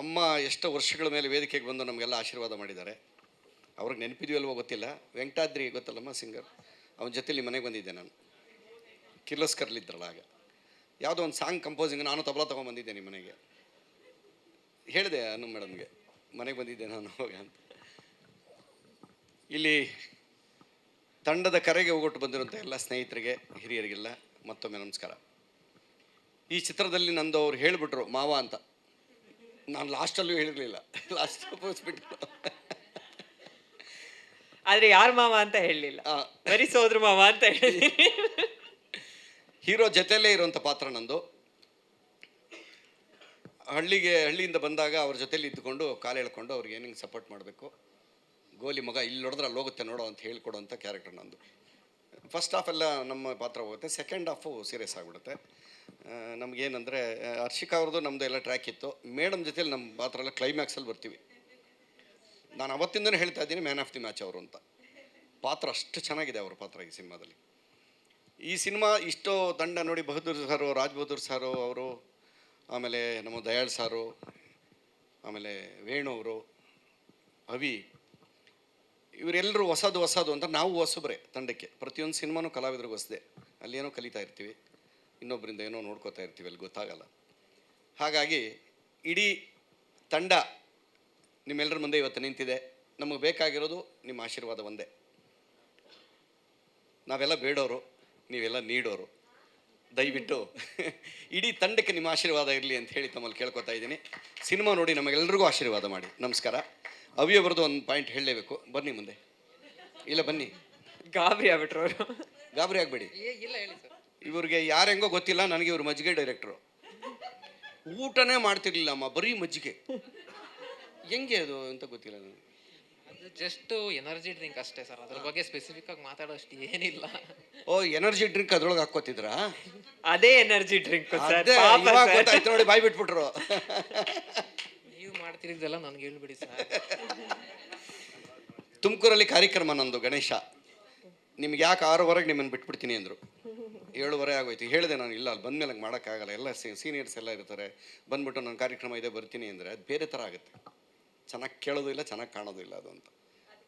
ಅಮ್ಮ ಎಷ್ಟೋ ವರ್ಷಗಳ ಮೇಲೆ ವೇದಿಕೆಗೆ ಬಂದು ನಮಗೆಲ್ಲ ಆಶೀರ್ವಾದ ಮಾಡಿದ್ದಾರೆ. ಅವ್ರಿಗೆ ನೆನಪಿದೆಯಲ್ವೋ ಗೊತ್ತಿಲ್ಲ. ವೆಂಕಟಾದ್ರಿ ಗೊತ್ತಲ್ಲಮ್ಮ ಸಿಂಗರ್? ಅವನ ಜೊತೆಲಿ ಮನೆಗೆ ಬಂದಿದ್ದೆ ನಾನು. ಕಿರ್ಲೋಸ್ಕರ್ಲಿದ್ರಲ್ಲ ಆಗ. ಯಾವುದೋ ಒಂದು ಸಾಂಗ್ ಕಂಪೋಸಿಂಗ್ ನಾನು ತಬಲ ತೊಗೊಂಬಂದಿದ್ದೆ ನಿಮ್ಮ ಮನೆಗೆ. ಹೇಳಿದೆ ಅನು ಮೇಡಮ್ಗೆ, ಮನೆಗೆ ಬಂದಿದ್ದೆ ನಾನು ಹೋಗ ಅಂತ. ಇಲ್ಲಿ ತಂಡದ ಕರೆಗೆ ಹೋಗೊಟ್ಟು ಬಂದಿರುವಂಥ ಎಲ್ಲ ಸ್ನೇಹಿತರಿಗೆ, ಹಿರಿಯರಿಗೆಲ್ಲ ಮತ್ತೊಮ್ಮೆ ನಮಸ್ಕಾರ. ಈ ಚಿತ್ರದಲ್ಲಿ ನಂದು ಅವ್ರು ಹೇಳಿಬಿಟ್ರು ಮಾವ ಅಂತ. ನಾನು ಲಾಸ್ಟಲ್ಲೂ ಹೇಳಿರಲಿಲ್ಲ. ಲಾಸ್ಟ್ ಬಿಟ್ಟು. ಆದರೆ ಯಾರು ಮಾವ ಅಂತ ಹೇಳಲಿಲ್ಲ. ಬರೀ ಸೋದ್ರ ಮಾವ ಅಂತ ಹೇಳಿ ಹೀರೋ ಜೊತೆಯಲ್ಲೇ ಇರುವಂಥ ಪಾತ್ರ ನಂದು. ಹಳ್ಳಿಗೆ ಹಳ್ಳಿಯಿಂದ ಬಂದಾಗ ಅವ್ರ ಜೊತೆಲಿ ಇದ್ದುಕೊಂಡು ಕಾಲು ಎಳ್ಕೊಂಡು ಅವ್ರಿಗೆ ಏನಿಂಗ್ ಸಪೋರ್ಟ್ ಮಾಡಬೇಕು. ಗೋಲಿ ಮಗ ಇಲ್ಲಿ ನೋಡಿದ್ರೆ ಅಲ್ಲಿ ಹೋಗುತ್ತೆ ನೋಡೋ ಅಂತ ಹೇಳ್ಕೊಡೋಂಥ ಕ್ಯಾರೆಕ್ಟರ್ ನಂದು. ಫಸ್ಟ್ ಹಾಫ್ ಎಲ್ಲ ನಮ್ಮ ಪಾತ್ರ ಹೋಗುತ್ತೆ. ಸೆಕೆಂಡ್ ಹಾಫು ಸೀರಿಯಸ್ ಆಗಿಬಿಡುತ್ತೆ. ನಮಗೇನಂದರೆ ಹರ್ಷಿಕಾ ಅವ್ರದ್ದು ನಮ್ಮದು ಎಲ್ಲ ಟ್ರ್ಯಾಕ್ ಇತ್ತು. ಮೇಡಮ್ ಜೊತೆಲಿ ನಮ್ಮ ಪಾತ್ರ ಎಲ್ಲ ಕ್ಲೈಮ್ಯಾಕ್ಸಲ್ಲಿ ಬರ್ತೀವಿ. ನಾನು ಅವತ್ತಿಂದನೇ ಹೇಳ್ತಾ ಇದ್ದೀನಿ ಮ್ಯಾನ್ ಆಫ್ ದಿ ಮ್ಯಾಚ್ ಅವರು ಅಂತ. ಪಾತ್ರ ಅಷ್ಟು ಚೆನ್ನಾಗಿದೆ ಅವ್ರ ಪಾತ್ರ ಈ ಸಿನಿಮಾದಲ್ಲಿ. ಈ ಸಿನಿಮಾ ಇಷ್ಟೋ ದಂಡ ನೋಡಿ ಬಹದ್ದೂರ್ ಸಾರು ರಾಜ್ ಬಹದ್ದೂರ್ ಸಾರು ಅವರು, ಆಮೇಲೆ ನಮ್ಮ ದಯಾಳ್ ಸಾರು, ಆಮೇಲೆ ವೇಣು ಅವರು, ಅವಿ ಇವರೆಲ್ಲರೂ ಹೊಸದು ಹೊಸದು ಅಂತ ನಾವು ಹೊಸಬ್ರೆ ತಂಡಕ್ಕೆ. ಪ್ರತಿಯೊಂದು ಸಿನಿಮಾನೂ ಕಲಾವಿದ್ರಿಗೆ ಹೊಸದೆ. ಅಲ್ಲೇನೋ ಕಲಿತಾ ಇರ್ತೀವಿ. ಇನ್ನೊಬ್ಬರಿಂದ ಏನೋ ನೋಡ್ಕೋತಾ ಇರ್ತೀವಿ ಅಲ್ಲಿ ಗೊತ್ತಾಗಲ್ಲ. ಹಾಗಾಗಿ ಇಡೀ ತಂಡ ನಿಮ್ಮೆಲ್ಲರ ಮುಂದೆ ಇವತ್ತು ನಿಂತಿದೆ. ನಮಗೆ ಬೇಕಾಗಿರೋದು ನಿಮ್ಮ ಆಶೀರ್ವಾದ ಒಂದೇ. ನಾವೆಲ್ಲ ಬೇಡೋರು ನೀವೆಲ್ಲ ನೀಡೋರು. ದಯವಿಟ್ಟು ಇಡೀ ತಂಡಕ್ಕೆ ನಿಮ್ಮ ಆಶೀರ್ವಾದ ಇರಲಿ ಅಂತ ಹೇಳಿ ತಮ್ಮಲ್ಲಿ ಕೇಳ್ಕೊತಾ ಇದ್ದೀನಿ. ಸಿನಿಮಾ ನೋಡಿ ನಮಗೆಲ್ರಿಗೂ ಆಶೀರ್ವಾದ ಮಾಡಿ. ನಮಸ್ಕಾರ. ಅವ್ಯವ್ರದ್ದು ಒಂದು ಪಾಯಿಂಟ್ ಹೇಳಲೇಬೇಕು. ಬನ್ನಿ ಮುಂದೆ. ಇಲ್ಲ ಬನ್ನಿ. ಗಾಬರಿ ಆಗ್ಬಿಟ್ರು ಅವರು. ಗಾಬರಿ ಆಗಬೇಡಿ. ಇಲ್ಲ ಹೇಳಿ ಸರ್. ಇವ್ರಿಗೆ ಯಾರು ಹೆಂಗೋ ಗೊತ್ತಿಲ್ಲ ನನಗೆ ಇವ್ರು ಮಜ್ಜಿಗೆ ಡೈರೆಕ್ಟ್ರು ಊಟನೇ ಮಾಡ್ತಿರ್ಲಿಲ್ಲ ಅಮ್ಮ ಬರೀ ಮಜ್ಜಿಗೆ. ಹೆಂಗೆ ಅದು ಅಂತ ಗೊತ್ತಿಲ್ಲ ನನಗೆ. ಅದು ಜಸ್ಟ್ ಎನರ್ಜಿ ಡ್ರಿಂಕ್ ಅಷ್ಟೇ ಸರ್ ಅದ್ರ ಬಗ್ಗೆ ಸ್ಪೆಸಿಫಿಕ್ ಆಗಿ ಮಾತಾಡೋಷ್ಟು ಏನಿಲ್ಲ. ಓ ಎನರ್ಜಿ ಡ್ರಿಂಕ್ ಅದ್ರೊಳಗೆ ಹಾಕೋತಿದ್ರಾ ಅದೇ ಎನರ್ಜಿ ಡ್ರಿಂಕ್ ಸರ್ ಅದೇ ಪಾಪ ಇವಾಗ sir. ಗೊತ್ತಾಯ್ತು ನೋಡಿ ಬಾಯ್ ಬಿಟ್ಬಿಟ್ರು. ನೀವು ಮಾಡ್ತಿರಿದ್ದೆಲ್ಲ ನನ್ಗೆ ಹೇಳ್ಬಿಡಿ ಸರ್ ತುಮಕೂರಲ್ಲಿ ಕಾರ್ಯಕ್ರಮ ನಂದು ಗಣೇಶ. ನಿಮ್ಗೆ ಯಾಕೆ ಆರೂವರೆಗೆ ನಿಮ್ಮನ್ನು ಬಿಟ್ಬಿಡ್ತೀನಿ ಅಂದರು. ಏಳುವರೆ ಆಗೋಯ್ತು. ಹೇಳಿದೆ ನಾನು ಇಲ್ಲ ಅಲ್ಲಿ ಬಂದಮೇಲೆ ಹಂಗೆ ಮಾಡೋಕ್ಕಾಗಲ್ಲ. ಎಲ್ಲ ಸೀನಿಯರ್ಸ್ ಎಲ್ಲ ಇರ್ತಾರೆ. ಬಂದ್ಬಿಟ್ಟು ನನ್ನ ಕಾರ್ಯಕ್ರಮ ಇದೆ ಬರ್ತೀನಿ ಅಂದರೆ ಅದು ಬೇರೆ ಥರ ಆಗುತ್ತೆ. ಚೆನ್ನಾಗಿ ಕೇಳೋದು ಇಲ್ಲ ಚೆನ್ನಾಗಿ ಕಾಣೋದು ಇಲ್ಲ ಅದು ಅಂತ.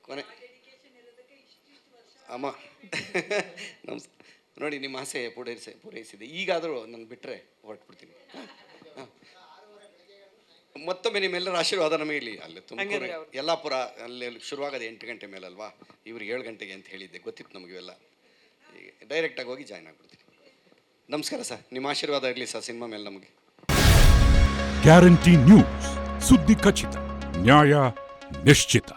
ಕೊನೆ ಅಮ್ಮ. ನಮಸ್ ನೋಡಿ ನಿಮ್ಮ ಆಸೆ ಪೂರೈಸ ಪೂರೈಸಿದೆ. ಈಗಾದರೂ ನಾನು ಬಿಟ್ಟರೆ ಹೊರಟ್ಬಿಡ್ತೀನಿ. ಹಾಂ. ಹಾಂ ಮತ್ತೊಮ್ಮೆ ನಿಮ್ಮೆಲ್ಲರ ಆಶೀರ್ವಾದ ನಮಗೆ ಇಲ್ಲಿ ಅಲ್ಲಿ ತುಂಬ ಯಲ್ಲಾಪುರ ಅಲ್ಲಿ ಶುರುವಾಗೋದು ಎಂಟು ಗಂಟೆ ಅಲ್ವಾ ಇವ್ರಿಗೆ ಏಳು ಗಂಟೆಗೆ ಅಂತ ಹೇಳಿದ್ದೆ. ಗೊತ್ತಿತ್ತು ನಮಗೆ ಇವೆಲ್ಲ. ಈಗ ಡೈರೆಕ್ಟಾಗಿ ಹೋಗಿ ಜಾಯ್ನ್ ಆಗ್ಬಿಡ್ತೀನಿ. ನಮಸ್ಕಾರ ಸರ್ ನಿಮ್ಮ ಆಶೀರ್ವಾದ ಇರಲಿ ಸರ್ ಸಿನಿಮಾ ಮೇಲೆ ನಮಗೆ. ಗ್ಯಾರಂಟಿ ನ್ಯೂಸ್ ಸುದ್ದಿ ಖಚಿತ, ನ್ಯಾಯ ನಿಶ್ಚಿತ.